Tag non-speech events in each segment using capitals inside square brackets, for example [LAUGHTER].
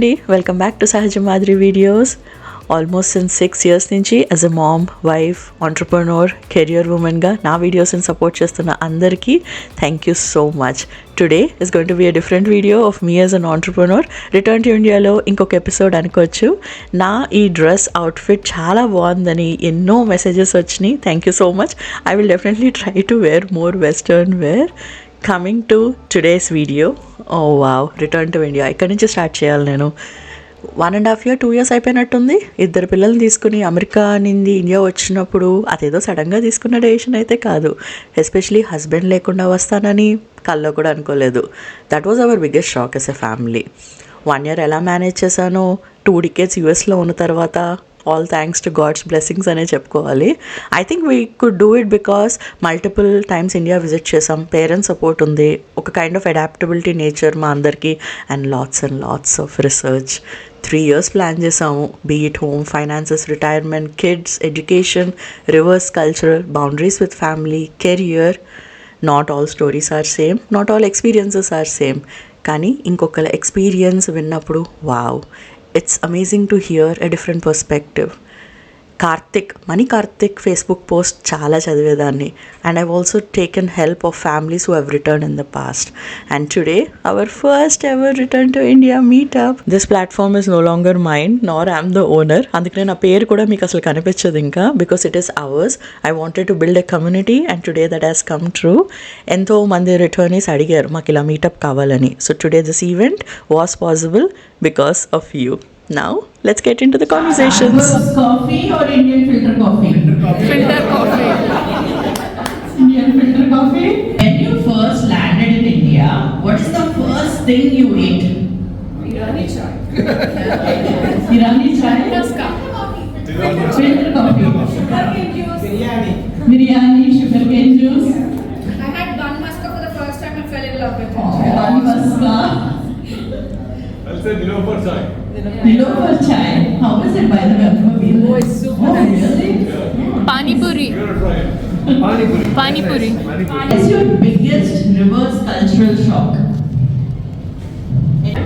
అండి. Welcome back to సహజ మాదిరి videos almost since six years నుంచి as a mom wife entrepreneur career ఉమెన్గా నా వీడియోస్ని సపోర్ట్ చేస్తున్న అందరికీ thank you so much today is going to be a different video of me as an entrepreneur return to ఇండియాలో ఇంకొక episode అనుకోవచ్చు. నా ఈ డ్రెస్ అవుట్ఫిట్ చాలా బాగుందని ఎన్నో మెసేజెస్ వచ్చినాయి. Thank you so much I will definitely try to wear more western wear coming to today's video oh wow return to India ఇక్కడి నుంచి స్టార్ట్ చేయాలి నేను. One and half year two years అయిపోయినట్టుంది. ఇద్దరు పిల్లల్ని తీసుకుని అమెరికా నుండి ఇండియా వచ్చినప్పుడు అదేదో సడన్గా తీసుకున్న డెసిషన్ అయితే కాదు. ఎస్పెషలీ హస్బెండ్ లేకుండా వస్తానని కల్లో కూడా అనుకోలేదు. That was our biggest shock as a family one year ఎలా మేనేజ్ చేశానో టూ డికేట్స్ యూఎస్లో ఉన్న తర్వాత all thanks to god's blessings అనే చెప్పుకోవాలి. I think we could do it because multiple times India visit చేసాం. పేరెంట్స్ సపోర్ట్ ఉంది. ఒక కైండ్ ఆఫ్ అడాప్టబిలిటీ నేచర్ మా అందరికీ and lots and lots of research three years plan చేసాము. Be it home finances retirement kids education reverse cultural boundaries with family career not all stories are same not all experiences are same కానీ ఇంకొకరి experience విన్నప్పుడు wow it's amazing to hear a different perspective. Karthik Mani Karthik Facebook post చాలా చదివేదాన్ని. And I also taken help of families who have return in the past and today our first ever return to India meet up this platform is no longer mind nor I'm the owner అందుకనే నా పేరు కూడా మీకు అసలు కనిపించదు ఇంకా because it is ours I wanted to build a community and today that has come true ఎంతో మంది రిటర్నీస్ అడిగారు మాకు ఇలా మీటప్ కావాలని. So today this event was possible because of you Now, let's get into the conversations. Starbucks coffee or Indian filter coffee? Filter coffee. Indian filter coffee. When you first landed in India, what is the first thing you ate? Irani chai. Irani chai? Raska. Filter coffee. Sugarcane juice. Biryani, sugarcane juice. I had bun maska for the first time and fell in love with it. Bun maska. I'll say Nilofer chai. Nilofer chai. How is it by the way? I've never been there. Oh, it's super Oh, nice. really? Pani puri. You gotta try it. Pani puri. Pani puri. What is your biggest reverse cultural shock?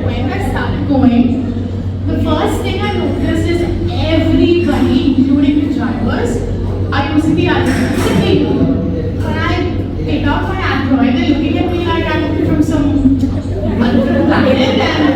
When I started going, the first thing I noticed is everybody, including the drivers, are using the Android. When I take out my Android, they're looking at me like I'm from some other planet, and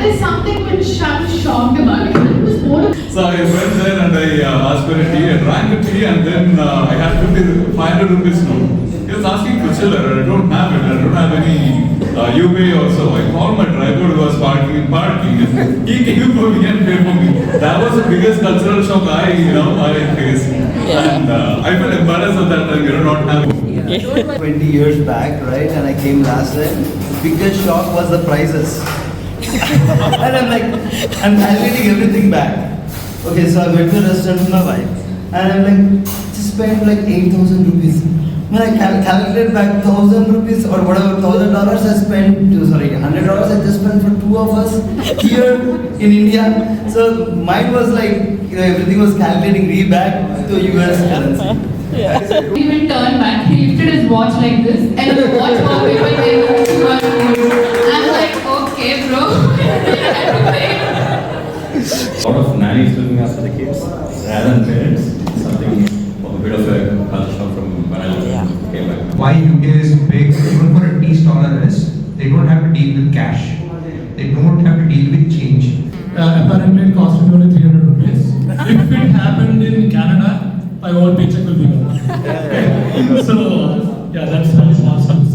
that is something which I'm shocked about. I was bored of So I went there and I uh, asked for a tea. I drank a tea and then uh, I had 50, 500 rupees note. He was asking for chiller. I don't have it. I don't have any uh, UPay also. I called my driver who was parking, parking. and He came for me and paid for me. That was the biggest cultural shock I, you know, I faced. And uh, I felt embarrassed of that time, you know, not having 20 years back, right? And I came last time. Biggest shock was the prices. [LAUGHS] and I'm like, I'm calculating everything back. Okay, so I went to the restaurant with my wife. And I'm like, just spent like 8,000 rupees. When I cal- calculated back 1,000 rupees or whatever, 1,000 dollars I spent, oh, sorry, 100 dollars I just spent for two of us [LAUGHS] here in India. So mine was like, you know, everything was calculating re back to US currency. [LAUGHS] Yeah. He will turn back. He lifted his watch like this, and the watch was even nannies looking the kids rather than parents. Something a bit of a culture shock from when I came back. why UK is big, even for a tea staller is they don't have to deal with cash. They don't have to deal with change. Uh, apparently it cost me only 300 rupees. if it happened in Canada, my whole paycheck will be gone. [LAUGHS] so,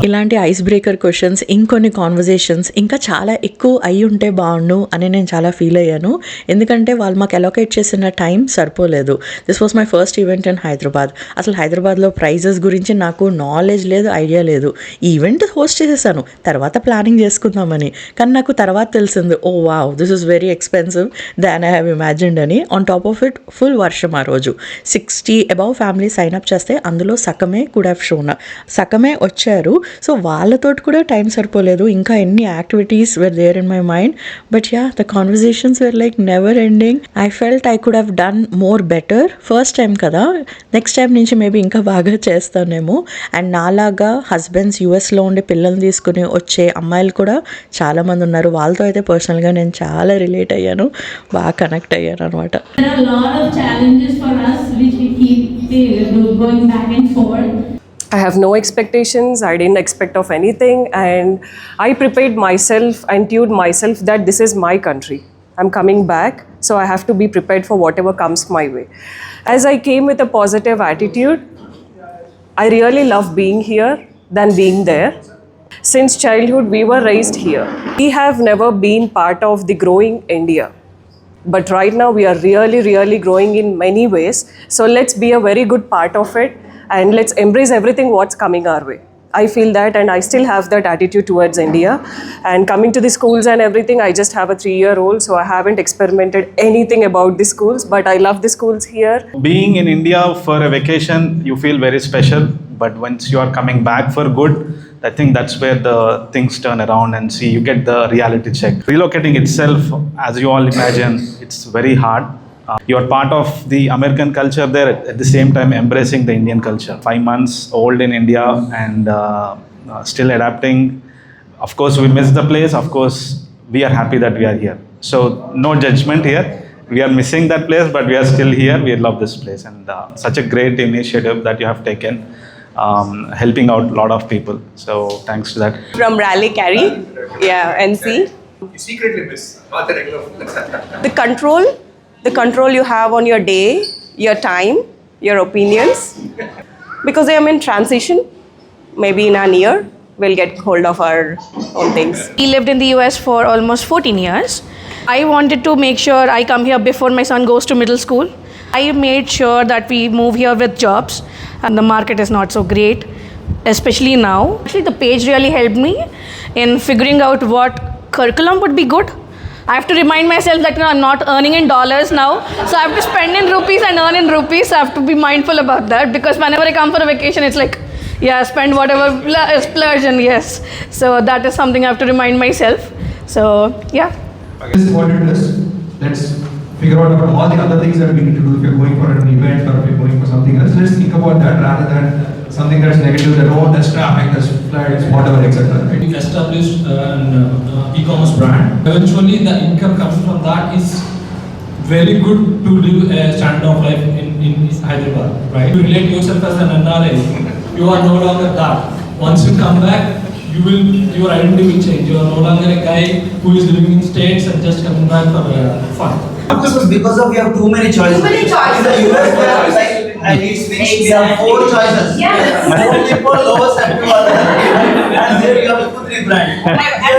ఇలాంటి ice breaker questions ఇంకొన్ని conversations ఇంకా చాలా ఎక్కువ అయి ఉంటే బాగుండు అని నేను చాలా ఫీల్ అయ్యాను. ఎందుకంటే వాళ్ళు మాకు అలొకేట్ చేసిన టైం సరిపోలేదు. This was my first event in Hyderabad అసలు హైదరాబాద్లో ప్రైజెస్ గురించి నాకు నాలెడ్జ్ లేదు ఐడియా లేదు. ఈవెంట్ హోస్ట్ చేసేసాను. తర్వాత ప్లానింగ్ చేసుకుందామని. కానీ నాకు తర్వాత తెలిసింది ఓ wow this is very expensive than I have imagined అని. On top of it full వర్షం ఆ రోజు. Sixty above family sign up చేస్తే అందులో సగమే కూడా హ్యావ్ షోన్ సగమే వచ్చారు. సో వాళ్ళతోటి కూడా టైం సరిపోలేదు. ఇంకా ఎన్ని activities were there in my mind but yeah the conversations were like never ending I felt I could have done more better first time కదా. నెక్స్ట్ టైం నుంచి మేబీ ఇంకా బాగా చేస్తానేమో. అండ్ నాలాగా హస్బెండ్స్ యూఎస్లో ఉండే పిల్లల్ని తీసుకుని వచ్చే అమ్మాయిలు కూడా చాలామంది ఉన్నారు. వాళ్ళతో అయితే పర్సనల్గా నేను చాలా రిలేట్ అయ్యాను. బాగా కనెక్ట్ అయ్యాను అనమాట There are a lot of challenges for us which we keep eh, going back and forth. I have no expectations. I didn't expect of anything, and I prepared myself and tuned myself that this is my country. I'm coming back, so I have to be prepared for whatever comes my way. As I came with a positive attitude, I really love being here than being there. Since childhood, we were raised here. We have never been part of the growing India. But right now, we are really, really growing in many ways. So let's be a very good part of it and let's embrace everything what's coming our way. I feel that, and I still have that attitude towards India. And coming to the schools and everything, I just have a three year old, so I haven't experimented anything about the schools, but I love the schools here. being in India for a vacation, you feel very special. But once you are coming back for good, I think that's where the things turn around and see you get the reality check. Relocating itself, as you all imagine, it's very hard. Uh, you're part of the American culture there, at the same time embracing the Indian culture. Five months old in India and uh, uh, still adapting. Of course, we miss the place. Of course, we are happy that we are here. So, no judgment here we are missing that place, but we are still here. We love this place, and uh, such a great initiative that you have taken, um, helping out a lot of people. So thanks to that. From Raleigh, Cary, yeah, NC. You secretly miss, the regular. The control, the control you have on your day, your time, your opinions. Because I am in transition, maybe in an year, we'll get hold of our own things. He lived in the US for almost 14 years. I wanted to make sure I come here before my son goes to middle school. I made sure that we move here with jobs, and the market is not so great, especially now. Actually, the page really helped me in figuring out what curriculum would be good. I have to remind myself that you know, I'm not earning in dollars now, so I have to spend in rupees and earn in rupees. So I have to be mindful about that because whenever I come for a vacation, it's like, yeah, spend whatever pl- uh, splurge and yes. So that is something I have to remind myself. So yeah. This is what it is. Let's figure out about all the other things that we need to do if you're going for an event or if you're going for something else. Let's think about that rather than something that's negative that, oh, there's traffic, there's flights, whatever, etc. Right? We established uh, an uh, e-commerce brand. Eventually, the income coming from that is very good to live a standard of life in, in Hyderabad, right? You relate yourself as an NRI, you are no longer that. Once you come back, you will your identity will change. You are no longer a guy who is living in states and just coming back for uh, fun. Because of we have too many choices. Too many choices. In the US, we have like, and it's fixed, we have four choices. Yes. Some people lowest and two. And there you have two, three brands.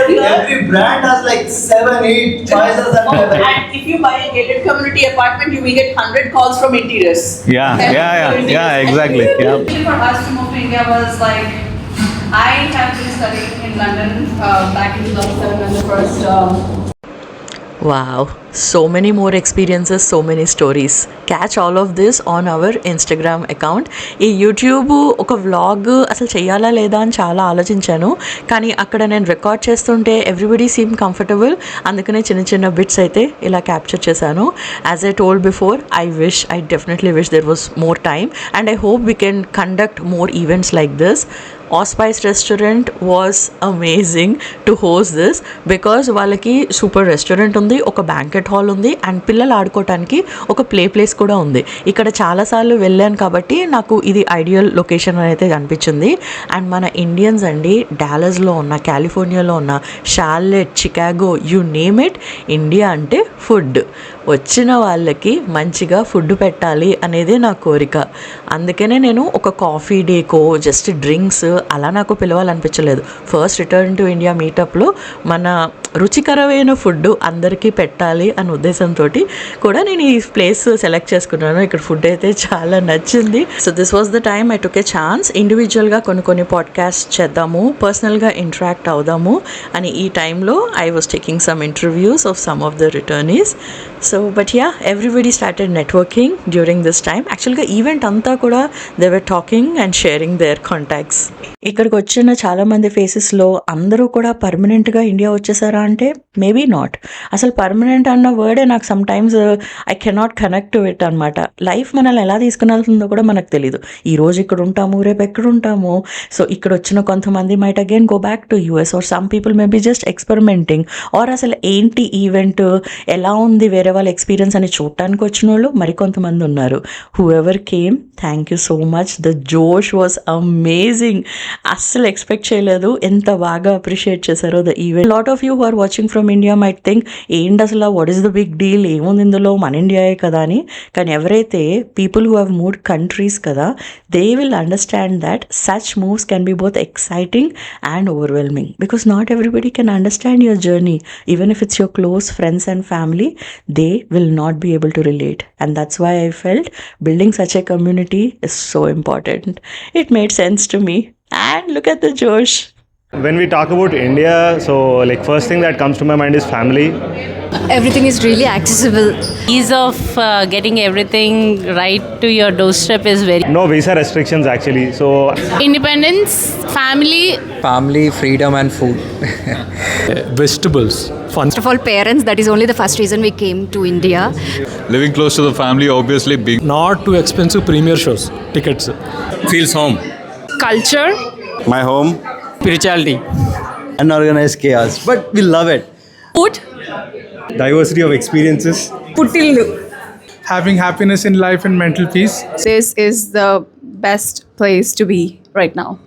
Here, every brand has like seven, eight choices and. And if you buy a gated community apartment, you will get 100 calls from interiors. Yeah, yeah, yeah, yeah, exactly. Yeah. For us to move to India was like, I have been studying in London uh, back in 2007 when the first um, Wow, so many more experiences, so many stories. Catch all of this on our Instagram account. ఈ YouTube ఒక vlog అసలు చేయాలా లేదా అని చాలా ఆలోచించాను. కానీ అక్కడ నేను రికార్డ్ చేస్తుంటే ఎవ్రీబడి సీమ్ కంఫర్టబుల్ అందుకనే చిన్న చిన్న బిట్స్ అయితే ఇలా క్యాప్చర్ చేశాను. As I told before I wish I definitely wish there was more time and I hope we can conduct more events like this Aspice restaurant was amazing to host this because వాళ్ళకి super restaurant ఉంది ఒక banquet hall ఉంది and పిల్లలు ఆడుకోవటానికి ఒక play place కూడా ఉంది. ఇక్కడ చాలాసార్లు వెళ్ళాను కాబట్టి నాకు ఇది ఐడియల్ లొకేషన్ అయితే అనిపించింది అండ్ మన ఇండియన్స్ అండి డాలస్లో ఉన్న కాలిఫోర్నియాలో ఉన్న Charlotte Chicago you name it India అంటే ఫుడ్. వచ్చిన వాళ్ళకి మంచిగా ఫుడ్ పెట్టాలి అనేది నా కోరిక. అందుకనే నేను ఒక కాఫీ డేకో జస్ట్ డ్రింక్స్ అలా నాకు పిలవాలనిపించలేదు. ఫస్ట్ రిటర్న్ టు ఇండియా మీటప్లో మన రుచికరమైన ఫుడ్ అందరికీ పెట్టాలి అనే ఉద్దేశంతో కూడా నేను ఈ ప్లేస్ సెలెక్ట్ చేసుకున్నాను. ఇక్కడ ఫుడ్ అయితే చాలా నచ్చింది. So this was the time I took a chance ఇండివిజువల్గా కొన్ని కొన్ని పాడ్కాస్ట్ చేద్దాము పర్సనల్గా ఇంటరాక్ట్ అవుదాము అని ఈ టైంలో I was taking some interviews of some of the returnees so so but yeah everybody started networking during this time యాక్చువల్గా ఈవెంట్ అంతా కూడా they were talking and sharing their contacts ఇక్కడికి వచ్చిన చాలామంది ఫేసెస్లో అందరూ కూడా పర్మనెంట్గా ఇండియా వచ్చేసారా అంటే మేబీ నాట్ అసలు పర్మనెంట్ అన్న వర్డే నాకు sometimes I cannot connect to it అనమాట లైఫ్ మనల్ని ఎలా తీసుకుని కూడా మనకు తెలియదు ఈ రోజు ఇక్కడ ఉంటాము రేపు ఎక్కడ ఉంటాము. సో ఇక్కడ వచ్చిన కొంతమంది might again go back to US or some people may be just experimenting or అసలు ఏంటి ఈవెంట్ ఎలా ఉంది? వేరే వాళ్ళ ఎక్స్పీరియన్స్ అని చూడటానికి వచ్చిన వాళ్ళు మరికొంతమంది ఉన్నారు. Whoever came thank you so much the జోష్ వాస్ అమేజింగ్ అస్సలు ఎక్స్పెక్ట్ చేయలేదు. ఎంత బాగా అప్రిషియేట్ చేశారో the event lot of you who are watching from India might think ఏంటి అసలు? What is the big deal ఏముంది ఇందులో? మన ఇండియాయే కదా అని. కానీ ఎవరైతే people who have moved countries కదా they will understand that such moves can be both exciting and overwhelming because not everybody can understand your journey even if it's your close friends and family, they will not be able to relate. And that's why I felt building such a community is so important. It made sense to me. And look at the Josh. When we talk about India, so like first thing that comes to my mind is family. Everything is really accessible. Ease of uh, getting everything right to your doorstep is very. No visa restrictions actually. So Independence, family, family, freedom, and food. [LAUGHS] Vegetables, fun. First of all, parents, that is only the first reason we came to India. Living close to the family, obviously big. Not too expensive premier shows, tickets. Feels home. culture, my home. Spirituality. Unorganized chaos, but we love it. Food, Diversity of experiences. Puttillu. Having happiness in life and mental peace. this is the best place to be right now.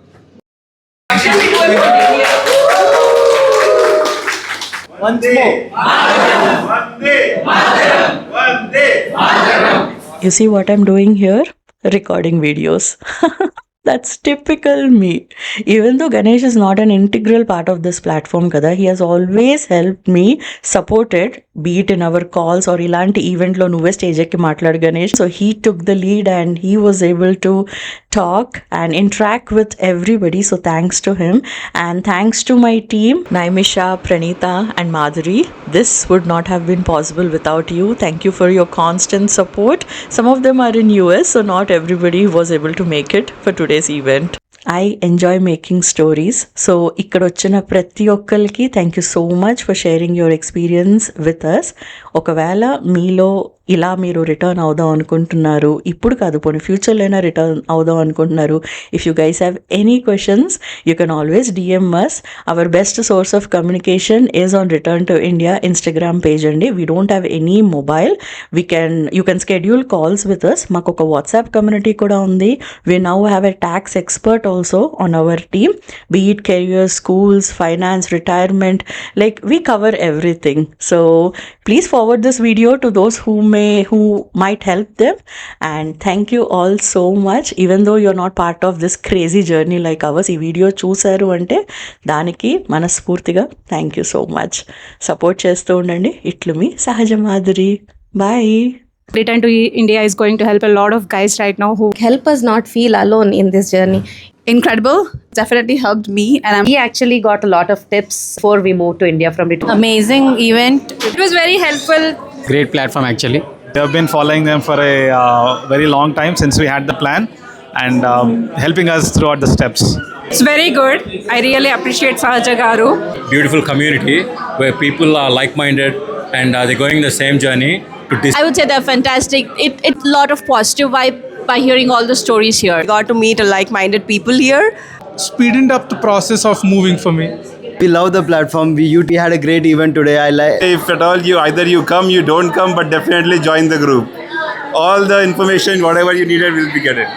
You see what I'm doing here? Recording videos. [LAUGHS] That's typical me. Even though Ganesh is not an integral part of this platform kada, he has always helped me supported, it, be it in our calls or ilanti event lo nuve stage ki matlad Ganesh. So he took the lead and he was able to talk and interact with everybody. So thanks to him and thanks to my team, Naimisha, Pranita and Madhuri. This would not have been possible without you. Thank you for your constant support. Some of them are in US, so not everybody was able to make it for today today's event. I enjoy making stories so ఇక్కడ వచ్చిన ప్రతి ఒక్కరికి thank you so much for sharing your experience with us ఒకవేళ మీలో ఇలా మీరు return అవుదాం అనుకుంటున్నారు ఇప్పుడు కాదు పోనీ ఫ్యూచర్లో అయినా రిటర్న్ అవుదాం అనుకుంటున్నారు if you guys have any questions you can always DMs our best source of communication is on return to India Instagram page అండి. We don't have any mobile we can you can schedule calls with us మాకు ఒక WhatsApp community కూడా ఉంది. We now have a tax expert also on our team be it careers, schools, finance, retirement, like we cover everything. So please forward this video to those who may who might help them. And thank you all so much. Even though you're not part of this crazy journey like ours, ఈ video చూసారు అంటే దానికి మనస్ఫూర్తిగా thank you so much support చేస్తూ ఉండండి ఇట్లు మీ Sahaja Madhuri bye Return to India is going to help a lot of guys right now who Help us not feel alone in this journey. incredible. Definitely helped me, and I'm We actually got a lot of tips before we moved to India from it. Amazing event. it was very helpful. Great platform, actually. We have been following them for a uh, very long time since we had the plan and um, helping us throughout the steps. It's very good. I really appreciate Sahaja Garu. Beautiful community where people are like-minded and uh, they're going the same journey to dis- I would say they're fantastic. It it's a lot of positive vibe by hearing all the stories here. Got to meet a like-minded people here. Speeding up the process of moving for me. We love the platform. We, you, we had a great event today. I like. If at all you either you come, you don't come, but definitely join the group. All the information, whatever you needed, will be getting.